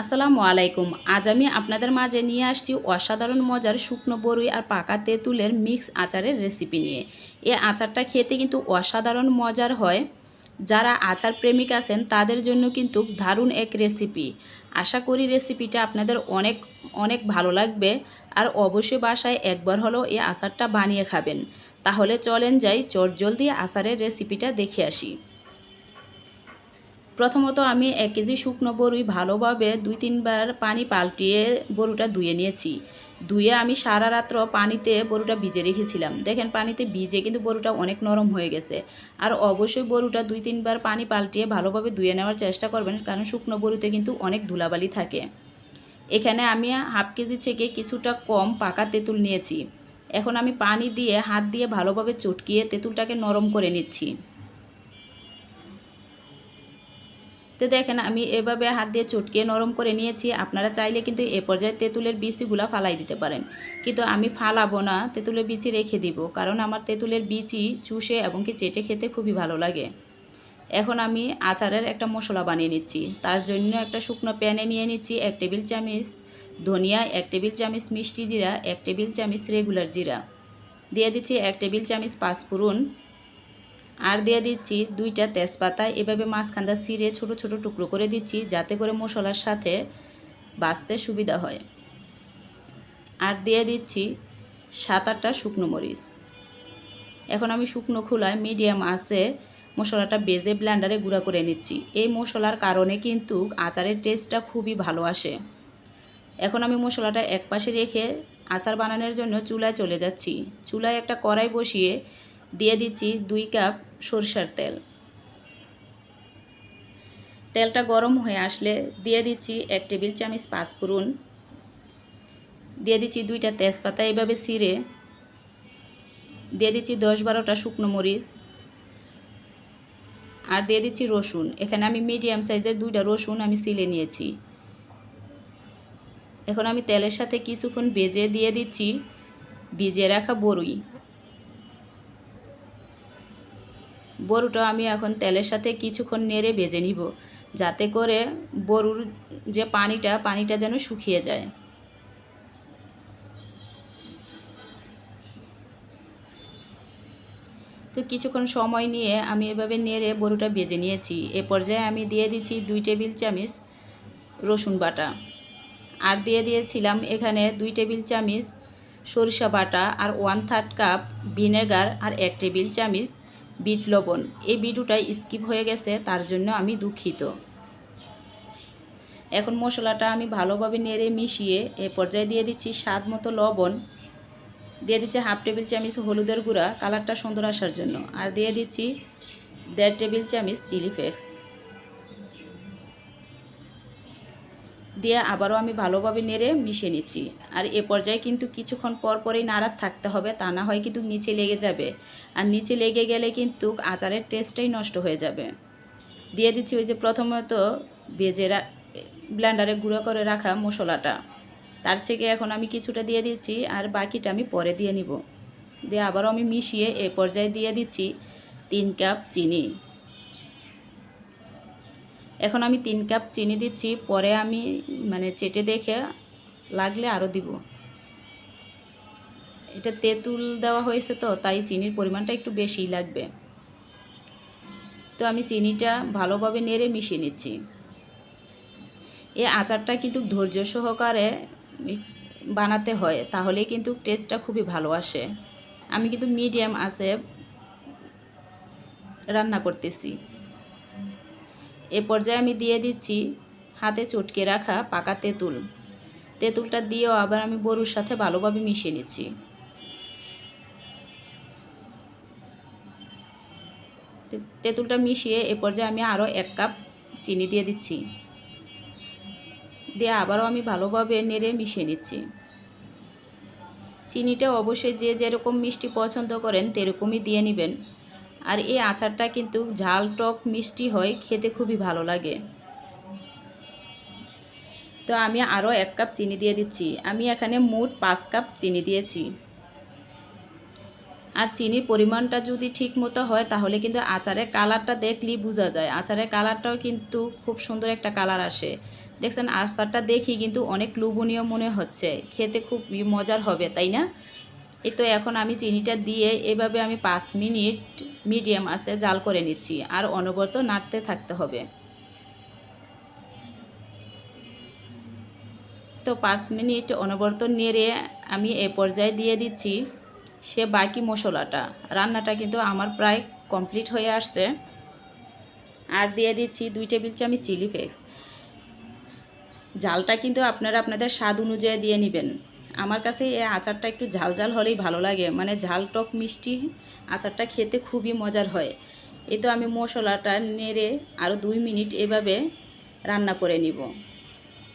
আসসালামু আলাইকুম। আজ আমি আপনাদের মাঝে নিয়ে আসছি অসাধারণ মজার শুকনো বরুই আর পাকা তেঁতুলের মিক্স আচারের রেসিপি নিয়ে। এ আচারটা খেতে কিন্তু অসাধারণ মজার হয়। যারা আচার প্রেমিক আছেন, তাদের জন্য কিন্তু দারুণ এক রেসিপি আশা করি রেসিপিটা আপনাদের অনেক অনেক ভালো লাগবে। আর অবশ্যই বাসায় একবার হলেও এই আচারটা বানিয়ে খাবেন। তাহলে চলেন যাই, চটজলদি আচারের রেসিপিটা দেখে আসি। প্রথমত আমি এক কেজি শুকনো বড়ুই ভালোভাবে দুই তিনবার পানি পাল্টিয়ে বড়ুটা ধুয়ে নিয়েছি। ধুয়ে আমি সারা রাত্র পানিতে বড়ুটা ভিজে রেখেছিলাম। দেখেন পানিতে ভিজে কিন্তু বড়ুটা অনেক নরম হয়ে গেছে। আর অবশ্যই বড়ুটা দুই তিনবার পানি পাল্টিয়ে ভালোভাবে ধুয়ে নেওয়ার চেষ্টা করবেন, কারণ শুকনো বড়ুতে কিন্তু অনেক ধুলাবালি থাকে। এখানে আমি হাফ কেজি থেকে কিছুটা কম পাকা তেঁতুল নিয়েছি। এখন আমি পানি দিয়ে, হাত দিয়ে ভালোভাবে চটকিয়ে তেঁতুলটাকে নরম করে নিচ্ছি। তো দেখেন, আমি এভাবে হাত দিয়ে চটকে নরম করে নিয়েছি। আপনারা চাইলে কিন্তু এ পর্যায়ে তেঁতুলের বিচিগুলা ফালাই দিতে পারেন। কিন্তু আমি ফালাবো না, তেঁতুলের বিচি রেখে দিব, কারণ আমার তেঁতুলের বিচি চুষে এবং কি চেটে খেতে খুবই ভালো লাগে। এখন আমি আচারের একটা মশলা বানিয়ে নিচ্ছি। তার জন্য একটা শুকনো প্যানে নিয়ে নিচ্ছি এক টেবিল চামচ ধনিয়া, এক টেবিল চামচ মিষ্টি জিরা, এক টেবিল চামচ রেগুলার জিরা। দিয়ে দিচ্ছি এক টেবিল চামচ পাঁচফোড়ন আর দিয়ে দিচ্ছি দুইটা তেজপাতা। এভাবে মাঝখানটা ছিঁড়ে ছোট ছোট টুকরো করে দিচ্ছি যাতে করে মশলার সাথে বাঁচতে সুবিধা হয়। আর দিয়ে দিচ্ছি সাত আটটা শুকনো মরিচ। এখন আমি শুকনো খোলায় মিডিয়াম আছে মশলাটা বেজে ব্ল্যান্ডারে গুঁড়া করে নিচ্ছি। এই মশলার কারণে কিন্তু আচারের টেস্টটা খুবই ভালো আসে। এখন আমি মশলাটা এক পাশে রেখে আচার বানানোর জন্য চুলায় চলে যাচ্ছি। চুলায় একটা কড়াই বসিয়ে দিয়ে দিচ্ছি দুই কাপ সরষার তেল। তেলটা গরম হয়ে আসলে দিয়ে দিচ্ছি এক টেবিল চামচ পাঁচফোড়ন। দিয়ে দিচ্ছি দুইটা তেজপাতা এইভাবে ছিঁড়ে। দিয়ে দিচ্ছি দশ বারোটা শুকনো মরিচ। আর দিয়ে দিচ্ছি রসুন। এখানে আমি মিডিয়াম সাইজের দুইটা রসুন আমি সিলে নিয়েছি। এখন আমি তেলের সাথে কিছুক্ষণ বেজে দিয়ে দিচ্ছি ভিজিয়ে রাখা বড়ই বড়ুটা আমি এখন তেলের সাথে কিছুক্ষণ নেড়ে ভেজে নিব, যাতে করে বড়ুর যে পানিটা পানিটা যেন শুকিয়ে যায়। তো কিছুক্ষণ সময় নিয়ে আমি এভাবে নেড়ে বড়ুটা ভেজে নিয়েছি। এ পর্যায়ে আমি দিয়ে দিচ্ছি দুই টেবিল চামচ রসুন বাটা। আর দিয়ে দিয়েছিলাম এখানে দুই টেবিল চামচ সরিষা বাটা আর ওয়ান থার্ড কাপ ভিনেগার আর এক টেবিল চামচ বিট লবণ। এই বিটুটাই স্কিপ হয়ে গেছে, তার জন্য আমি দুঃখিত। এখন মশলাটা আমি ভালোভাবে নেড়ে মিশিয়ে এ পর্যায়ে দিয়ে দিচ্ছি স্বাদ মতো লবণ। দিয়ে দিচ্ছি হাফ টেবিল চামচ হলুদের গুঁড়া, কালারটা সুন্দর আসার জন্য। আর দিয়ে দিচ্ছি দেড় টেবিল চামচ চিলি ফ্লেক্স। দিয়ে আবারও আমি ভালোভাবে নেড়ে মিশিয়ে নিচ্ছি। আর এ পর্যায়ে কিন্তু কিছুক্ষণ পর পরেই নাড়াত থাকতে হবে, তা না হয় কিন্তু নিচে লেগে যাবে। আর নিচে লেগে গেলে কিন্তু আচারের টেস্টটাই নষ্ট হয়ে যাবে। দিয়ে দিচ্ছি ওই যে প্রথমত বেজে ব্ল্যান্ডারে গুঁড়ো করে রাখা মশলাটা। তার থেকে এখন আমি কিছুটা দিয়ে দিচ্ছি আর বাকিটা আমি পরে দিয়ে নিব। দিয়ে আবারও আমি মিশিয়ে এ পর্যায়ে দিয়ে দিচ্ছি তিন কাপ চিনি। এখন আমি তিন কাপ চিনি দিচ্ছি, পরে আমি মানে চেটে দেখে লাগলে আরও দিব। এটা তেঁতুল দেওয়া হয়েছে তো, তাই চিনির পরিমাণটা একটু বেশিই লাগবে। তো আমি চিনিটা ভালোভাবে নেড়ে মিশিয়ে নিচ্ছি। এই আচারটা কিন্তু ধৈর্য সহকারে বানাতে হয় তাহলে কিন্তু টেস্টটা খুবই ভালো আসে। আমি কিন্তু মিডিয়াম আছে রান্না করতেছি। এ পর্যায়ে আমি দিয়ে দিচ্ছি হাতে চটকে রাখা পাকা তেঁতুল। তেঁতুলটা দিয়েও আবার আমি বড়ুর সাথে ভালোভাবে মিশিয়ে নিচ্ছি। তেঁতুলটা মিশিয়ে এ পর্যায়ে আমি আরও এক কাপ চিনি দিয়ে দিচ্ছি। দিয়ে আবারও আমি ভালোভাবে নেড়ে মিশিয়ে নিচ্ছি। চিনিটা অবশ্যই যে যেরকম মিষ্টি পছন্দ করেন, তেরকমই দিয়ে নেবেন। আর এই আচারটা কিন্তু ঝাল, টক, মিষ্টি হয়, খেতে খুবই ভালো লাগে। তো আমি আরও এক কাপ চিনি দিয়ে দিচ্ছি। আমি এখানে মোট পাঁচ কাপ চিনি দিয়েছি। আর চিনির পরিমাণটা যদি ঠিক মতো হয়, তাহলে কিন্তু আচারের কালারটা দেখলেই বোঝা যায়। আচারের কালারটাও কিন্তু খুব সুন্দর একটা কালার আসে। দেখছেন, আচারটা দেখি কিন্তু অনেক লোভনীয় মনে হচ্ছে। খেতে খুব মজার হবে, তাই না? এই তো এখন আমি চিনিটা দিয়ে এভাবে আমি পাঁচ মিনিট মিডিয়াম আছে জাল করে নিচ্ছি, আর অনবরত নাড়তে থাকতে হবে। তো পাঁচ মিনিট অনবরত নেড়ে আমি এ পর্যায়ে দিয়ে দিচ্ছি সে বাকি মশলাটা। রান্নাটা কিন্তু আমার প্রায় কমপ্লিট হয়ে আসছে। আর দিয়ে দিচ্ছি দুই টেবিল চামচ চিলি ফ্লেক্স। জালটা কিন্তু আপনারা আপনাদের স্বাদ অনুযায়ী দিয়ে নেবেন। আমার কাছে এই আচারটা একটু ঝাল ঝাল হলেই ভালো লাগে। মানে ঝাল টক মিষ্টি আচারটা খেতে খুবই মজার হয়। এই তো আমি মশলাটা নেড়ে আরও দুই মিনিট এভাবে রান্না করে নিব।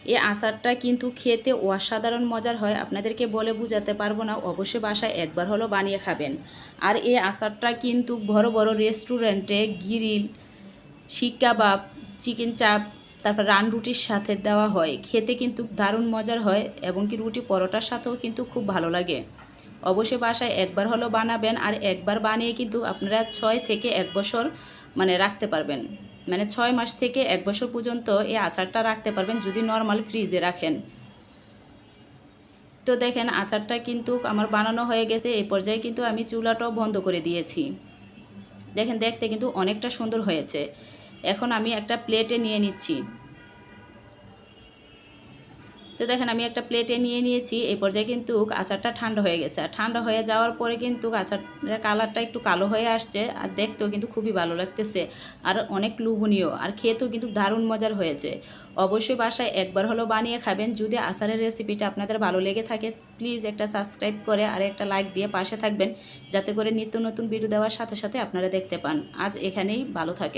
এই আচারটা কিন্তু খেতে অসাধারণ মজার হয়। আপনাদেরকে বলে বোঝাতে পারব না, অবশ্যই বাসায় একবার হলো বানিয়ে খাবেন। আর এই আচারটা কিন্তু বড় বড় রেস্টুরেন্টে গিরিল শিক কাবাব চিকেন চাপ তারপর রান রুটির সাথে দেওয়া হয়। খেতে কিন্তু দারুণ মজার হয় এবং কি রুটি পরোটার সাথেও কিন্তু খুব ভালো লাগে। অবশ্যই বাসায় একবার হলো বানাবেন আর একবার বানিয়ে কিন্তু আপনারা ছয় থেকে এক বছর মানে রাখতে পারবেন। মানে ছয় মাস থেকে এক বছর পর্যন্ত এই আচারটা রাখতে পারবেন যদি নর্মাল ফ্রিজে রাখেন। তো দেখেন আচারটা কিন্তু আমার বানানো হয়ে গেছে এই পর্যায়ে কিন্তু আমি চুলাটাও বন্ধ করে দিয়েছি। দেখেন দেখতে কিন্তু অনেকটা সুন্দর হয়েছে। এখন আমি একটা প্লেটে নিয়ে নিচ্ছি। তো দেখেন, আমি একটা প্লেটে নিয়ে নিয়েছি, এই পর্যায়ে কিন্তু আচারটা ঠান্ডা হয়ে গেছে। আর ঠান্ডা হয়ে যাওয়ার পরে কিন্তু আচারটার কালারটা একটু কালো হয়ে আসছে আর দেখতেও কিন্তু খুবই ভালো লাগতেছে আর অনেক লোভনীয় আর খেতেও কিন্তু দারুণ মজার হয়েছে। অবশ্যই বাসায় একবার হলো বানিয়ে খাবেন। যদি আচারের রেসিপিটা আপনাদের ভালো লেগে থাকে প্লিজ একটা সাবস্ক্রাইব করে আর একটা লাইক দিয়ে পাশে থাকবেন, যাতে করে নিত্য নতুন ভিডিও দেওয়ার সাথে সাথে আপনারা দেখতে পান। আজ এখানেই, ভালো থাকে